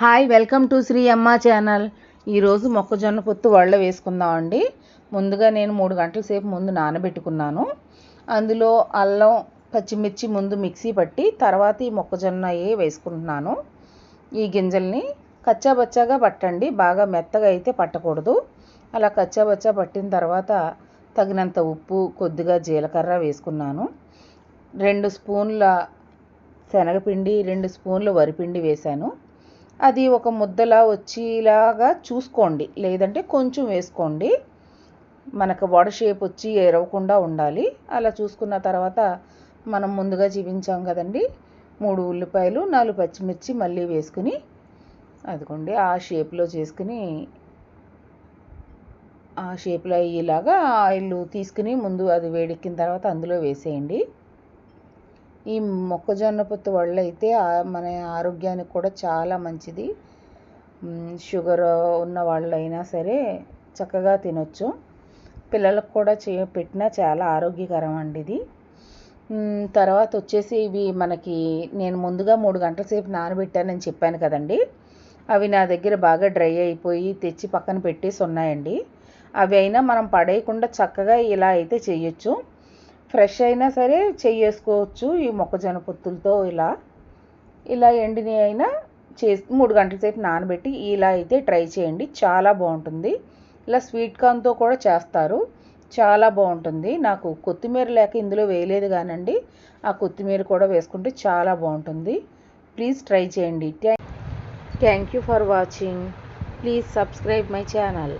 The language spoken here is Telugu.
హాయ్ వెల్కమ్ టు శ్రీ అమ్మ ఛానల్. ఈరోజు మొక్కజొన్న పొత్తు వడలు వేసుకుందామండి. ముందుగా నేను మూడు గంటల సేపు ముందు నానబెట్టుకున్నాను. అందులో అల్లం పచ్చిమిర్చి ముందు మిక్సీ పట్టి తర్వాత ఈ మొక్కజొన్న వేసుకుంటున్నాను. ఈ గింజల్ని కచ్చాబచ్చాగా పట్టండి. బాగా మెత్తగా అయితే పట్టకూడదు. అలా కచ్చాబచ్చా పట్టిన తర్వాత తగినంత ఉప్పు కొద్దిగా జీలకర్ర వేసుకున్నాను. రెండు స్పూన్ల శనగపిండి రెండు స్పూన్ల వరిపిండి వేశాను. అది ఒక ముద్దలా వచ్చేలాగా చూసుకోండి. లేదంటే కొంచెం వేసుకోండి. మనకు వడ షేప్ వచ్చి ఎరవకుండా ఉండాలి. అలా చూసుకున్న తర్వాత మనం ముందుగా చూపించాం కదండి. మూడు ఉల్లిపాయలు నాలుగు పచ్చిమిర్చి మళ్ళీ వేసుకుని అదిగోండి ఆ షేప్లో చేసుకుని ఆ షేప్లో అయ్యేలాగా ఆయిల్ తీసుకుని ముందు అది వేడెక్కిన తర్వాత అందులో వేసేయండి. ఈ మొక్కజొన్న పొత్తు వల్ల అయితే మన ఆరోగ్యానికి కూడా చాలా మంచిది. షుగర్ ఉన్న వాళ్ళైనా సరే చక్కగా తినొచ్చు. పిల్లలకు కూడా చే పెట్టినా చాలా ఆరోగ్యకరం అండి ఇది. తర్వాత వచ్చేసి ఇవి మనకి నేను ముందుగా మూడు గంటల సేపు నానబెట్టానని చెప్పాను కదండి. అవి నా దగ్గర బాగా డ్రై అయిపోయి తెచ్చి పక్కన పెట్టేసి ఉన్నాయండి. అవి అయినా మనం పడేయకుండా చక్కగా ఇలా అయితే చేయొచ్చు. ఫ్రెష్ అయినా సరే చేసుకోవచ్చు ఈ మొక్కజొన్న పొత్తులతో ఇలా. ఇలా ఎండిని అయినా చేసి మూడు గంటల సేపు నానబెట్టి ఇలా అయితే ట్రై చేయండి. చాలా బాగుంటుంది. ఇలా స్వీట్ కార్న్తో కూడా చేస్తారు. చాలా బాగుంటుంది. నాకు కొత్తిమీర లేక ఇందులో వేయలేదు కానండి. ఆ కొత్తిమీర కూడా వేసుకుంటే చాలా బాగుంటుంది. ప్లీజ్ ట్రై చేయండి. Thank you for watching. Please subscribe my channel.